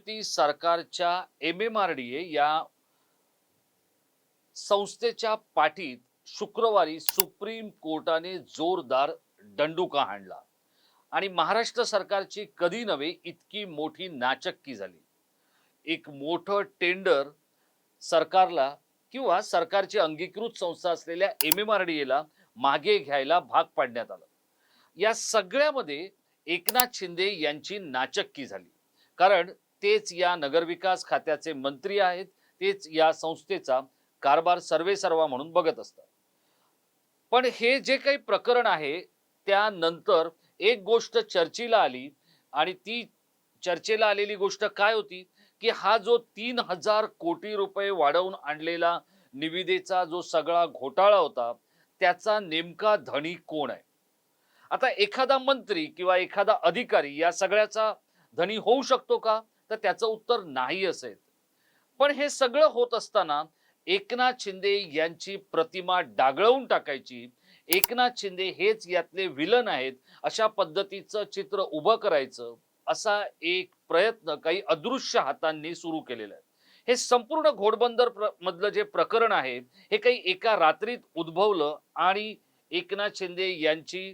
मित्र महायुती सरकारच्या M M R D A या संस्थेच्या पाठीत शुक्रवारी सुप्रीम कोर्टाने जोरदार दंडुका हाणला. आणि महाराष्ट्र सरकारची कधी नव्हे इतकी मोठी नाचक्की झाली. एक मोठं टेंडर सरकारला किंवा सरकारची अंगीकृत संस्था असलेल्या एम एम आर डी एला मागे घ्यायला भाग पाडण्यात आलं. या सगळ्यामध्ये एकनाथ शिंदे यांची नाचक्की झाली. कारण तेच या नगरविकास खात्याचे मंत्री आहेत तेच या संस्थेचा कारभार सर्वे सर्वा म्हणून बघत असतात. पण हे जे काही प्रकरण आहे त्यानंतर एक गोष्ट चर्चेला आली आणि ती चर्चेला आलेली गोष्ट काय होती की हा जो तीन हजार कोटी रुपये वाढवून आणलेला निविदेचा जो सगळा घोटाळा होता त्याचा नेमका धनी कोण आहे? आता एखादा मंत्री किंवा एखादा अधिकारी या सगळ्याचा धनी होऊ शकतो का? तर त्याचं उत्तर नाही असेल. पण हे सगळं होत असताना एकनाथ शिंदे यांची प्रतिमा डागळवून टाकायची. एकनाथ शिंदे हेच यातले विलन आहेत अशा पद्धतीचं चित्र उभं करायचं असा एक प्रयत्न काही अदृश्य हातांनी सुरू केलेला आहे. हे संपूर्ण घोडबंदर प्र मधलं जे प्रकरण आहे हे काही एका रात्रीत उद्भवलं आणि एकनाथ शिंदे यांची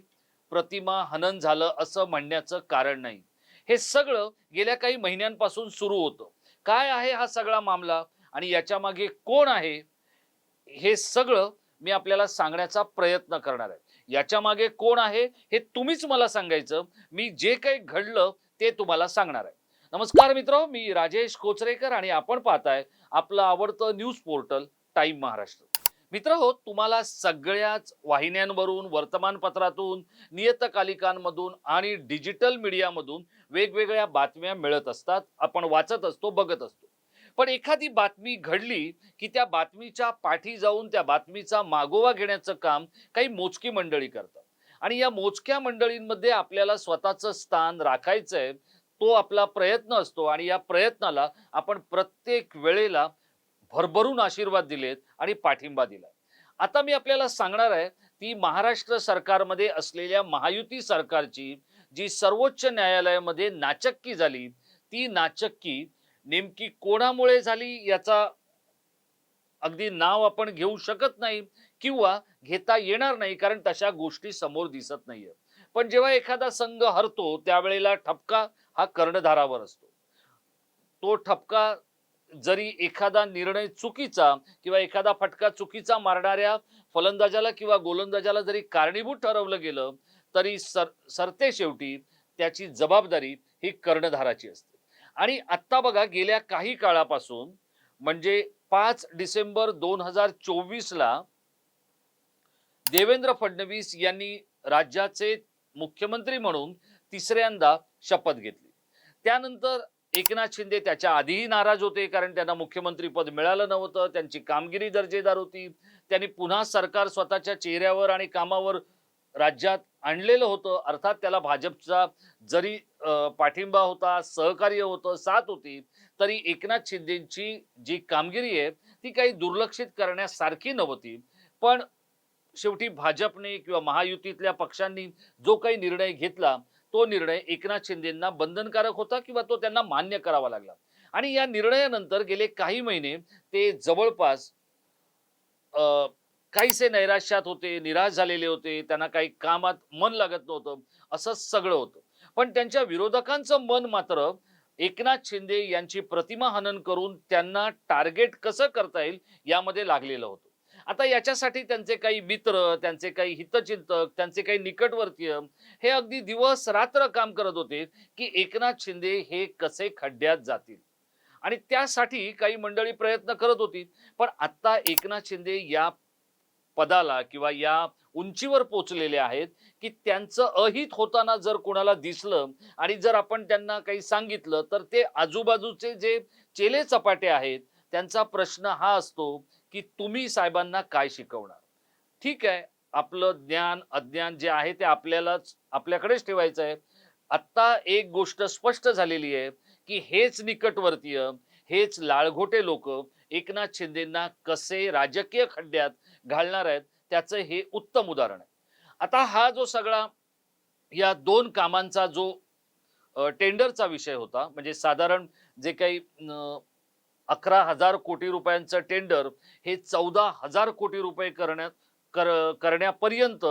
प्रतिमा हनन झालं असं म्हणण्याचं कारण नाही. हे सगळं गेल्या काही महिन्यांपासून सुरू होतं. काय आहे हा सगळा मामला? आणि याच्या मागे कोण आहे? हे सगळं मी आपल्याला सांगण्याचा प्रयत्न करणार आहे. याच्या मागे कोण आहे हे तुम्हीच मला सांगायचं. मी जे काही घडलं ते तुम्हाला सांगणार आहे. नमस्कार मित्र मी राजेश कोचरेकर आणि आपण पाहताय आपलं आवडतं न्यूज पोर्टल टाईम महाराष्ट्र. मित्र हो तुम्हाला सगळ्याच वाहिन्यांवरून वर्तमानपत्रातून नियतकालिकांमधून आणि डिजिटल मीडियामधून वेगवेगळ्या बातम्या मिळत असतात आपण वाचत असतो बघत असतो. पण एखादी बातमी घडली की त्या बातमीच्या पाठी जाऊन त्या बातमीचा मागोवा घेण्याचं काम काही मोजकी मंडळी करतात. आणि या मोजक्या मंडळींमध्ये आपल्याला स्वतःचं स्थान राखायचंय तो आपला प्रयत्न असतो आणि या प्रयत्नाला आपण प्रत्येक वेळेला भरभरून आशीर्वाद दिलेत आणि पाठिंबा दिला आता मी आपल्याला सांगणार आहे ती महाराष्ट्र सरकारमध्ये असलेल्या महायुती सरकारची जी सर्वोच्च न्यायालयामध्ये नाचक्की झाली ती नाचक्की नेमकी कोणामुळे झाली याचा अगदी नाव आपण घेऊ शकत नाही किंवा घेता येणार नाही कारण तशा गोष्टी समोर दिसत नाहीये. पण जेव्हा एखादा संघ हरतो त्यावेळेला ठपका हा कर्णधारावर असतो. तो ठपका जरी एखादा निर्णय चुकीचा किंवा एखादा फटका चुकीचा मारणाऱ्या फलंदाजाला किंवा गोलंदाजाला जरी कारणीभूत ठरवलं गेलं तरी सर सरते शेवटी त्याची जबाबदारी ही कर्णधाराची असते. आणि आत्ता बघा गेल्या काही काळापासून म्हणजे पाच डिसेंबर दोन हजार चोवीस ला देवेंद्र फडणवीस यांनी राज्याचे मुख्यमंत्री म्हणून तिसऱ्यांदा शपथ घेतली. त्यानंतर एकनाथ शिंदे त्याच्या आधीही नाराज होते कारण त्यांना मुख्यमंत्री पद मिळालं नव्हतं त्यांची कामगिरी दर्जेदार होती. त्यांनी पुन्हा सरकार स्वतःच्या चेहऱ्यावर आणि कामावर राज्यात आणलेलं होतं. अर्थात त्याला भाजपचा जरी पाठिंबा होता सहकार्य होतं साथ होती तरी एकनाथ शिंदेची जी कामगिरी आहे ती काही दुर्लक्षित करण्यासारखी नव्हती. पण शेवटी भाजपने किंवा महायुतीतल्या पक्षांनी जो काही निर्णय घेतला तो निर्णय एकनाथ शिंदेना बंधनकारक होता किंवा तो त्यांना मान्य करावा लागला? आणि या निर्णयानंतर गेले काही महिने ते जवळपास अं, काहीसे नैराश्यात होते निराश झालेले होते त्यांना काही कामात मन लागत नव्हतं असं सगळं होतं. पण त्यांच्या विरोधकांचं मन मात्र एकनाथ शिंदे यांची प्रतिमा हनन करून त्यांना टार्गेट कसं करता येईल यामध्ये लागलेलं होतं. आता याच्यासाठी त्यांचे काही मित्र त्यांचे काही हितचिंतक त्यांचे काही निकटवर्तीय हे अगदी दिवस रात्र काम करत होते की एकनाथ शिंदे हे कसे खड्ड्यात जातील. आणि त्यासाठी काही मंडळी प्रयत्न करत होती पण आता एकनाथ शिंदे या पदाला किंवा या उंचीवर पोचलेले आहेत की त्यांचं अहित होताना जर कोणाला दिसलं आणि जर आपण त्यांना काही सांगितलं तर ते आजूबाजूचे जे चेले चपाटे आहेत त्यांचा प्रश्न हा असतो की तुम्ही साहेबांना काय शिकवणार? ठीक आहे आपलं ज्ञान अज्ञान जे आहे ते आपल्यालाच आपल्याकडेच ठेवायचं आहे. आत्ता एक गोष्ट स्पष्ट झालेली आहे की हेच निकटवर्तीय हेच लाळघोटे लोक एकनाथ शिंदेना कसे राजकीय खड्ड्यात घालणार आहेत त्याचं हे उत्तम उदाहरण आहे. आता हा जो सगळा या दोन कामांचा जो टेंडरचा विषय होता म्हणजे साधारण जे काही अकरा हजार कोटी रुपयांचं टेंडर हे चौदा हजार कोटी रुपये करण्यात कर करण्यापर्यंत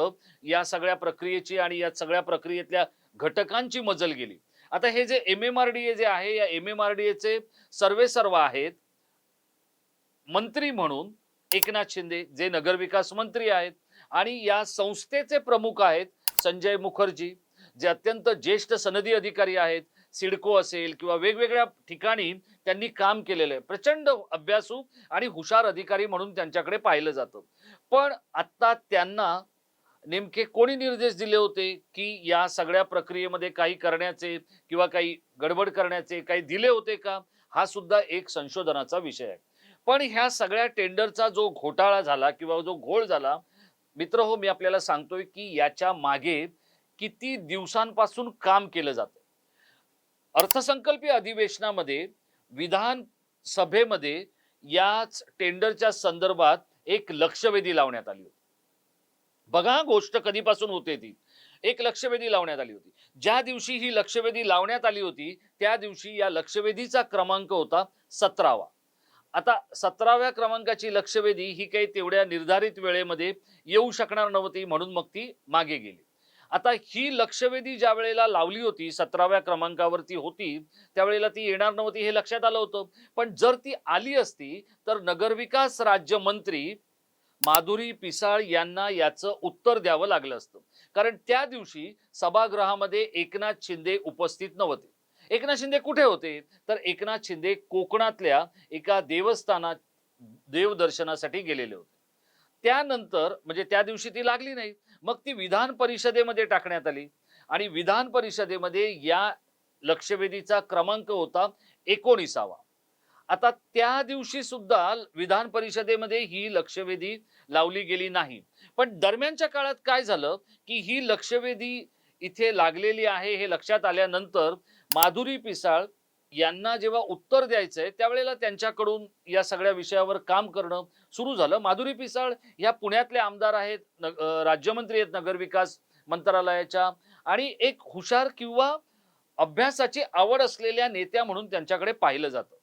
या सगळ्या प्रक्रियेची आणि या सगळ्या प्रक्रियेतल्या घटकांची मजल गेली. आता हे जे M M R D A जे आहे या एम एम आर डी एचे सर्वे सर्व आहेत. मंत्री म्हणून एकनाथ शिंदे जे नगरविकास मंत्री आहेत आणि या संस्थेचे प्रमुख आहेत संजय मुखर्जी जे अत्यंत ज्येष्ठ सनदी अधिकारी आहेत सिडको असेल किंवा वेगवेगळ्या ठिकाणी त्यांनी काम केलेलं आहे. प्रचंड अभ्यासू आणि हुशार अधिकारी म्हणून त्यांच्याकडे पाहिलं जातं. पण आता त्यांना नेमके कोणी निर्देश दिले होते की या सगळ्या प्रक्रियेमध्ये काही करण्याचे किंवा काही गडबड करण्याचे काही दिले होते का? हा सुद्धा एक संशोधनाचा विषय आहे. पण ह्या सगळ्या टेंडरचा जो घोटाळा झाला किंवा जो घोळ झाला मित्र हो मी आपल्याला सांगतोय की याच्या मागे किती दिवसांपासून काम केलं जातं अर्थसंकल्पीय अधिवेशनामध्ये विधान सभेमध्ये याच टेंडरच्या संदर्भात एक लक्षवेधी लावण्यात आली होती. बघा गोष्ट कधीपासून होते ती. एक लक्षवेधी लावण्यात आली होती. ज्या दिवशी ही लक्षवेधी लावण्यात आली होती त्या दिवशी या लक्षवेधीचा क्रमांक होता सतरावा. आता सतराव्या क्रमांकाची लक्षवेधी ही काही तेवढ्या निर्धारित वेळेमध्ये येऊ शकणार नव्हती म्हणून मग ती मागे गेली. आता ही लक्षवेधी ज्या वेळेला लावली होती सतराव्या क्रमांकावरती होती त्यावेळेला ती येणार नव्हती हे लक्षात आलं होतं. पण जर ती आली असती तर नगरविकास राज्यमंत्री माधुरी पिसाळ यांना याचं उत्तर द्यावं लागलं असतं. कारण त्या दिवशी सभागृहामध्ये एकनाथ शिंदे उपस्थित नव्हते. एकनाथ शिंदे कुठे होते? तर एकनाथ शिंदे कोकणातल्या एका देवस्थानात देवदर्शनासाठी गेलेले होते. त्यानंतर म्हणजे त्या दिवशी ती लागली नाही. मग ती विधान परिषदेमध्ये टाकण्यात आली. आणि विधान परिषदेमध्ये या लक्षवेधीचा क्रमांक होता एकोणीसावा. आता त्या दिवशी सुद्धा विधान परिषदेमध्ये ही लक्षवेधी लावली गेली नाही. पण दरम्यानच्या काळात काय झालं की ही लक्षवेधी इथे लागलेली आहे हे लक्षात आल्यानंतर माधुरी पिसाळ यांना जेव्हा उत्तर द्यायचंय त्यावेळेला त्यांच्याकडून या सगळ्या विषयावर काम करणं सुरू झालं. माधुरी पिसाळ या पुण्यातले आमदार आहेत राज्यमंत्री आहेत नगरविकास मंत्रालयाच्या आणि एक हुशार किंवा अभ्यासाची आवड असलेल्या नेत्या म्हणून त्यांच्याकडे पाहिलं जातं.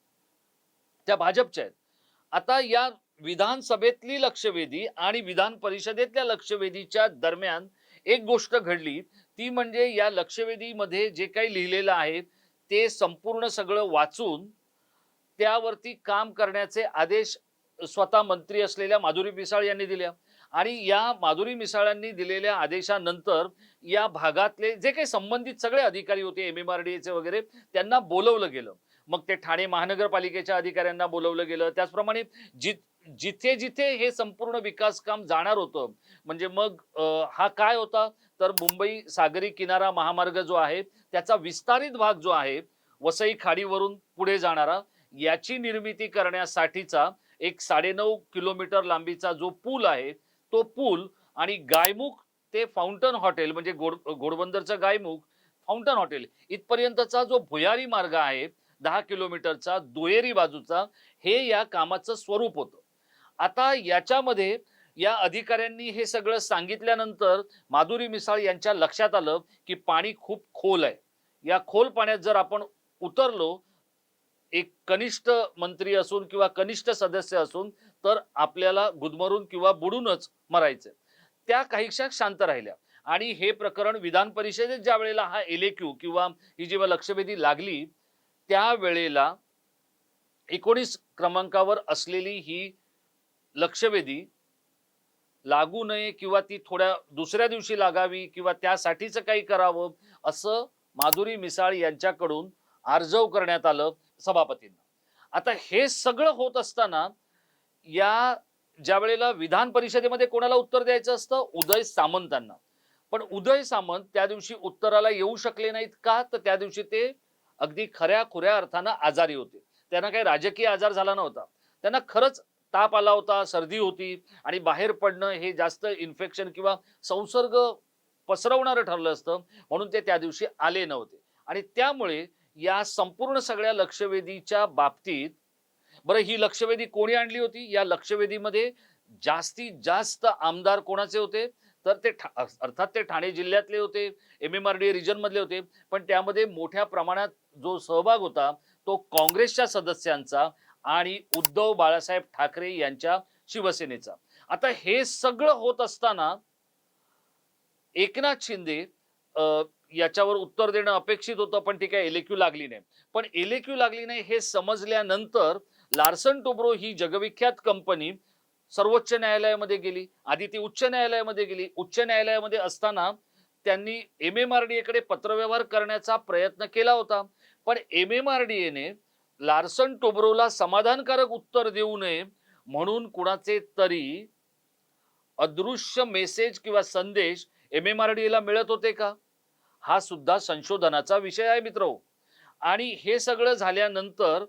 त्या भाजपच्या आहेत. आता या विधानसभेतली लक्षवेधी आणि विधान परिषदेतल्या लक्षवेधीच्या दरम्यान एक गोष्ट घडली. ती म्हणजे या लक्षवेधीमध्ये जे काही लिहिलेलं आहे ते संपूर्ण सगळं वाचून त्यावरती काम करण्याचे आदेश स्वतः मंत्री असलेल्या माधुरी मिसाळ यांनी दिल्या आणि या माधुरी मिसाळांनी दिलेल्या आदेशानंतर या भागातले जे काही संबंधित सगळे अधिकारी होते एम एम आर डी एचे वगैरे त्यांना बोलवलं गेलं. मग ते ठाणे महानगरपालिकेच्या अधिकाऱ्यांना बोलवलं गेलं. त्याचप्रमाणे जि जिथे जिथे हे संपूर्ण विकास काम जाणार होतं म्हणजे मग हा काय होता? तर मुंबई सागरी किनारा महामार्ग जो आहे त्याचा विस्तारित भाग जो आहे वसई खाडीवरून पुढे जाणारा याची निर्मिती करण्यासाठीचा एक साडेनऊ किलोमीटर लांबीचा जो पूल आहे तो पूल आणि गायमुख ते फाउंटन हॉटेल म्हणजे गोड घोडबंदरचं गायमुख फाउंटन हॉटेल इथपर्यंतचा जो भुयारी मार्ग आहे दहा किलोमीटरचा दुहेरी बाजूचा हे या कामाचं स्वरूप होतं. आता याच्यामध्ये या अधिकाऱ्यांनी हे सगळं सांगितल्यानंतर माधुरी मिसाळ यांच्या लक्षात आलं की पाणी खूप खोल आहे. या खोल पाण्यात जर आपण उतरलो एक कनिष्ठ मंत्री असून किंवा कनिष्ठ सदस्य असून तर आपल्याला गुदमरून किंवा बुडूनच मरायचं त्या काहीशा शांत राहिल्या. आणि हे प्रकरण विधान परिषदेत ज्या वेळेला हा एलेक्यू किंवा ही जेव्हा लक्षवेधी लागली त्यावेळेला एकोणीस क्रमांकावर असलेली ही लक्षवेधी लागू नये किंवा ती थोड्या दुसऱ्या दिवशी लागावी किंवा त्यासाठीच काही करावं असं माधुरी मिसाळ यांच्याकडून आर्जव करण्यात आलं सभापतींना. आता हे सगळं होत असताना या ज्या वेळेला विधान परिषदेमध्ये कोणाला उत्तर द्यायचं असतं? उदय सामंतांना. पण उदय सामंत त्या दिवशी उत्तराला येऊ शकले नाहीत का? तर त्या दिवशी ते अगदी खऱ्या खुऱ्या अर्थानं आजारी होते. त्यांना काही राजकीय आजार झाला नव्हता. त्यांना खरंच ताप आला होता सर्दी होती आणि बाहेर पडणं हे जास्त इन्फेक्शन किंवा संसर्ग पसरवणारं ठरलं असतं. म्हणून ते त्या दिवशी आले नव्हते. आणि त्यामुळे या संपूर्ण सगळ्या लक्षवेधीच्या बाबतीत बरं ही लक्षवेधी कोणी आणली होती? या लक्षवेधीमध्ये जास्तीत जास्त आमदार कोणाचे होते? तर ते अर्थात ते ठाणे जिल्ह्यातले होते M M R D region मधले होते. पण त्यामध्ये मोठ्या प्रमाणात जो सहभाग होता तो काँग्रेसच्या सदस्यांचा आणि उद्धव बाळासाहेब ठाकरे यांच्या शिवसेनेचा. आता हे सगळं होत असताना एकनाथ शिंदे याच्यावर उत्तर देणं अपेक्षित होतं पण ती काय एलेक्यू लागली नाही. पण एलेक्यू लागली नाही हे समजल्यानंतर लार्सन टोब्रो ही जगविख्यात कंपनी सर्वोच्च न्यायालयामध्ये गेली. आधी ती उच्च न्यायालयामध्ये गेली. उच्च न्यायालयामध्ये असताना त्यांनी एम एम आर डी एकडे पत्रव्यवहार करण्याचा प्रयत्न केला होता. पण एम एम आर डी एने लार्सन टोब्रोला समाधानकारक उत्तर देऊ नये म्हणून कुणाचे तरी अदृश्य मेसेज किंवा संदेश एम एम आर डीला मिळत होते का? हा सुद्धा संशोधनाचा विषय आहे मित्र. आणि हे सगळं झाल्यानंतर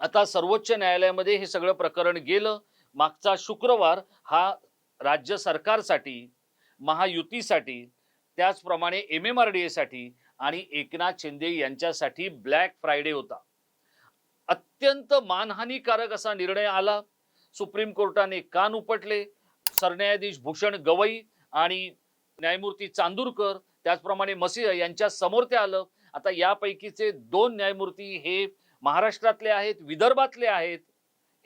आता सर्वोच्च न्यायालयामध्ये हे सगळं प्रकरण गेलं. मागचा शुक्रवार हा राज्य सरकारसाठी महायुतीसाठी त्याचप्रमाणे एम एम आर डी एसाठी आणि एकनाथ शिंदे यांच्यासाठी ब्लॅक फ्रायडे होता. अत्यंत मानहानीकारक असा निर्णय आला. सुप्रीम कोर्टाने कान उपटले. सरन्यायाधीश भूषण गवई आणि न्यायमूर्ती चांदूरकर त्याचप्रमाणे मसीह यांच्या समोर ते आलं. आता यापैकीचे दोन न्यायमूर्ती हे महाराष्ट्रातले आहेत विदर्भातले आहेत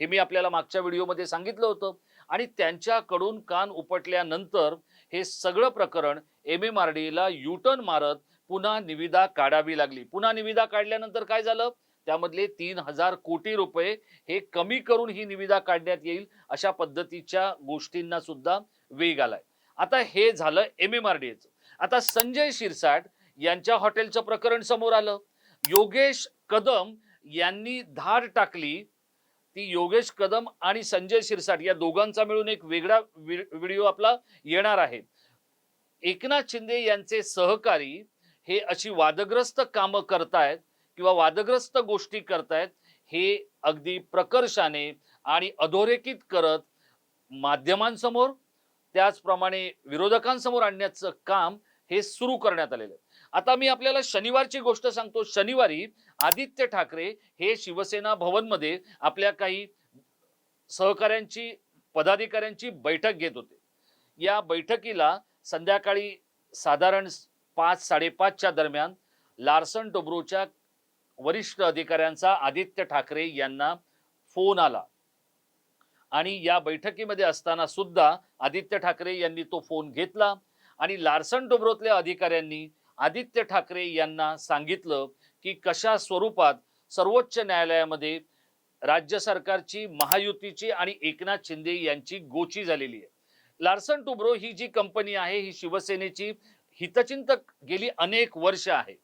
हे मी आपल्याला मागच्या व्हिडिओमध्ये सांगितलं होतं. आणि त्यांच्याकडून कान उपटल्यानंतर हे सगळं प्रकरण एम एम आर डीला युटर्न मारत पुन्हा निविदा काढावी लागली. पुन्हा निविदा काढल्यानंतर काय झालं? त्यामधले तीन हजार कोटी रुपये हे कमी करून ही निविदा काढण्यात येईल अशा पद्धतीच्या गोष्टींना सुद्धा वेग आलाय. आता हे झालं एम एम आर डी आता संजय शिरसाट यांच्या हॉटेलचं प्रकरण समोर आलं. योगेश कदम यांनी धाड टाकली. ती योगेश कदम आणि संजय शिरसाट या दोघांचा मिळून एक वेगळा व्हिडिओ आपला येणार आहे. एकनाथ शिंदे यांचे सहकारी हे अशी वादग्रस्त कामं करतायत किंवा वादग्रस्त गोष्टी करतायत हे अगदी प्रकर्षाने आणि अधोरेखित करत माध्यमांसमोर त्याचप्रमाणे विरोधकांसमोर आणण्याचं काम हे सुरू करण्यात आलेलं आहे. आता मी आपल्याला शनिवारची गोष्ट सांगतो. शनिवारी आदित्य ठाकरे हे शिवसेना भवनमध्ये आपल्या काही सहकाऱ्यांची पदाधिकाऱ्यांची बैठक घेत होते. या बैठकीला संध्याकाळी साधारण पाच साडेपाचच्या दरम्यान लार्सन टोब्रोच्या वरिष्ठ अधिकाऱ्यांचा आदित्य ठाकरे यांना फोन आला. आणि या बैठकीमध्ये असताना सुद्धा आदित्य ठाकरे यांनी तो फोन घेतला आणि लार्सन डोब्रोतल्या अधिकाऱ्यांनी आदित्य ठाकरे यांना सांगितलं की कशा स्वरूपात सर्वोच्च न्यायालयामध्ये राज्य सरकारची महायुतीची आणि एकनाथ शिंदे यांची गोची झालेली आहे. लार्सन टुब्रो ही जी कंपनी आहे ही शिवसेनेची हितचिंतक गेली अनेक वर्ष आहे.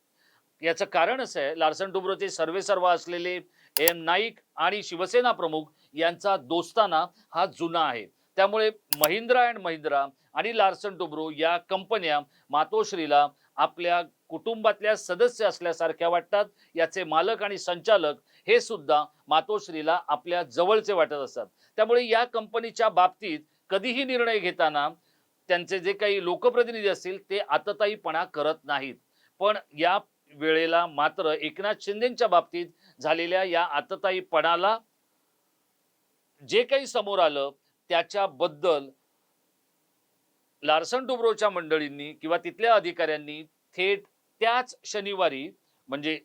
याचं कारण असं आहे लार्सन टुब्रोचे सर्वेसर्वा असलेले एम नाईक आणि शिवसेना प्रमुख यांचा दोस्ताना हा जुना आहे. त्यामुळे महिंद्रा अँड महिंद्रा आणि लार्सन टुब्रो या कंपन्या मातोश्रीला आपल्या कुटुंबातल्या सदस्य असल्यासारख्या वाटतात. याचे मालक आणि संचालक हे सुद्धा मातोश्रीला आपल्या जवळचे वाटत असतात. त्यामुळे या कंपनीच्या बाबतीत कधीही निर्णय घेताना त्यांचे जे काही लोकप्रतिनिधी असतील ते आतताईपणा करत नाहीत. पण या वेळेला मात्र एकनाथ शिंदेच्या बाबतीत झालेल्या या आतताईपणाला जे काही समोर आलं त्याच्याबद्दल लार्सन टुब्रोच्या मंडळींनी किंवा तिथल्या अधिकाऱ्यांनी थेट त्याच शनिवारी म्हणजे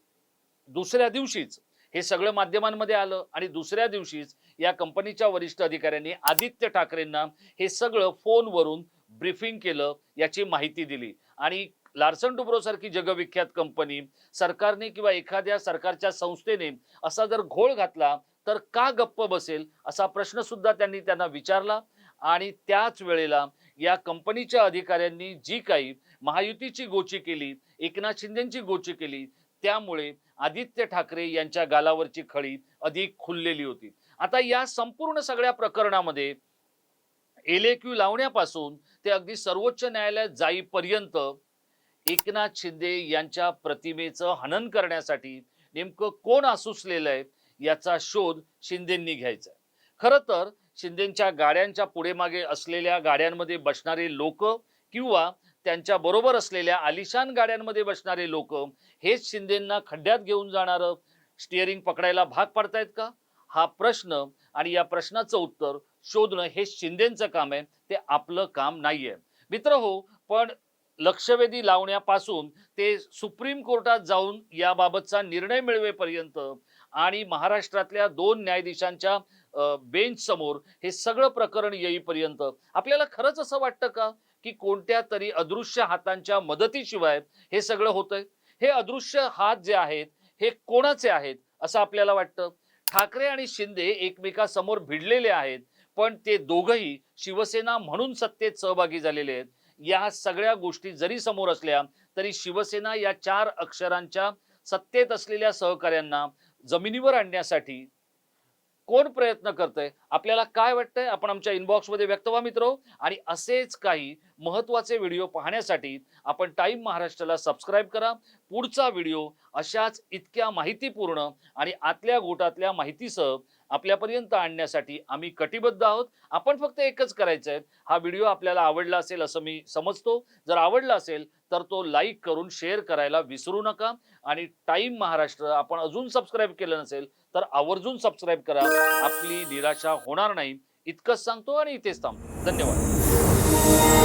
दुसऱ्या दिवशीच हे सगळं माध्यमांमध्ये आलं आणि दुसऱ्या दिवशीच या कंपनीच्या वरिष्ठ अधिकाऱ्यांनी आदित्य ठाकरेंना हे सगळं फोनवरून ब्रीफिंग केलं याची माहिती दिली. आणि लार्सन टुब्रो सारखी जगविख्यात कंपनी सरकारने किंवा एखाद्या सरकारच्या संस्थेने असा जर घोळ घातला तर का गप्प बसेल असा प्रश्न सुद्धा त्यांनी त्यांना विचारला. आणि त्याच वेळेला या कंपनीच्या अधिकाऱ्यांनी जी काही महायुतीची गोची केली एकनाथ शिंदेची गोची केली त्यामुळे आदित्य ठाकरे यांच्या गालावरची खळी अधिक खुललेली होती. आता या संपूर्ण सगळ्या प्रकरणामध्ये एलेक्यू लावण्यापासून ते अगदी सर्वोच्च न्यायालयात जाईपर्यंत एकनाथ शिंदे यांच्या प्रतिमेचं हनन करण्यासाठी नेमकं कोण असूसलेलं आहे? याचा शोध शिंदेंनी घ्यायचा आहे. खरं तर शिंदेच्या गाड्यांच्या पुढे मागे असलेल्या गाड्यांमध्ये बसणारे लोक किंवा त्यांच्या बरोबर असलेल्या आलिशान गाड्यांमध्ये बसणारे लोक हेच शिंदेंना खड्ड्यात घेऊन जाणारं स्टिअरिंग पकडायला भाग पाडतायत का? हा प्रश्न आणि या प्रश्नाचं उत्तर शोधणं हे शिंदेचं काम आहे. ते आपलं काम नाहीये. मित्र हो पण लक्षवेधी लावण्यापासून ते सुप्रीम कोर्टात जाऊन याबाबतचा निर्णय मिळवेपर्यंत आणि महाराष्ट्रातल्या दोन न्यायाधीशांच्या बेंच समोर हे सगळं प्रकरण येईपर्यंत आपल्याला खरंच असं वाटतं का? की कोणत्या तरी अदृश्य हातांच्या मदतीशिवाय हे सगळं होतंय? हे अदृश्य हात जे आहेत हे कोणाचे आहेत असं आपल्याला वाटतं? ठाकरे आणि शिंदे एकमेकासमोर भिडलेले आहेत पण ते दोघही शिवसेना म्हणून सत्तेत सहभागी झालेले आहेत. या सगळ्या गोष्टी जरी समोर असल्या तरी शिवसेना या चार अक्षरांच्या सत्तेत असलेल्या सहकाऱ्यांना जमिनीवर आणण्यासाठी कोण प्रयत्न करतंय? आपल्याला काय वाटतंय? आपण आमच्या इनबॉक्समध्ये व्यक्त व्हा मित्र. आणि असेच काही महत्त्वाचे व्हिडिओ पाहण्यासाठी आपण टाइम महाराष्ट्राला सबस्क्राईब करा. पुढचा व्हिडिओ अशाच इतक्या माहितीपूर्ण आणि आतल्या गोटातल्या माहितीसह आपल्यापर्यंत आणण्यासाठी आम्ही कटिबद्ध आहोत. आपण फक्त एकच करायचं आहे. हा व्हिडिओ आपल्याला आवडला असेल असं मी समजतो. जर आवडला असेल तर तो लाईक करून शेअर करायला विसरू नका. आणि टाईम महाराष्ट्र आपण अजून सबस्क्राईब केलं नसेल तर आवर्जून सबस्क्राईब करा. आपली निराशा होणार नाही. इतकंच सांगतो आणि इथेच थांबतो. धन्यवाद.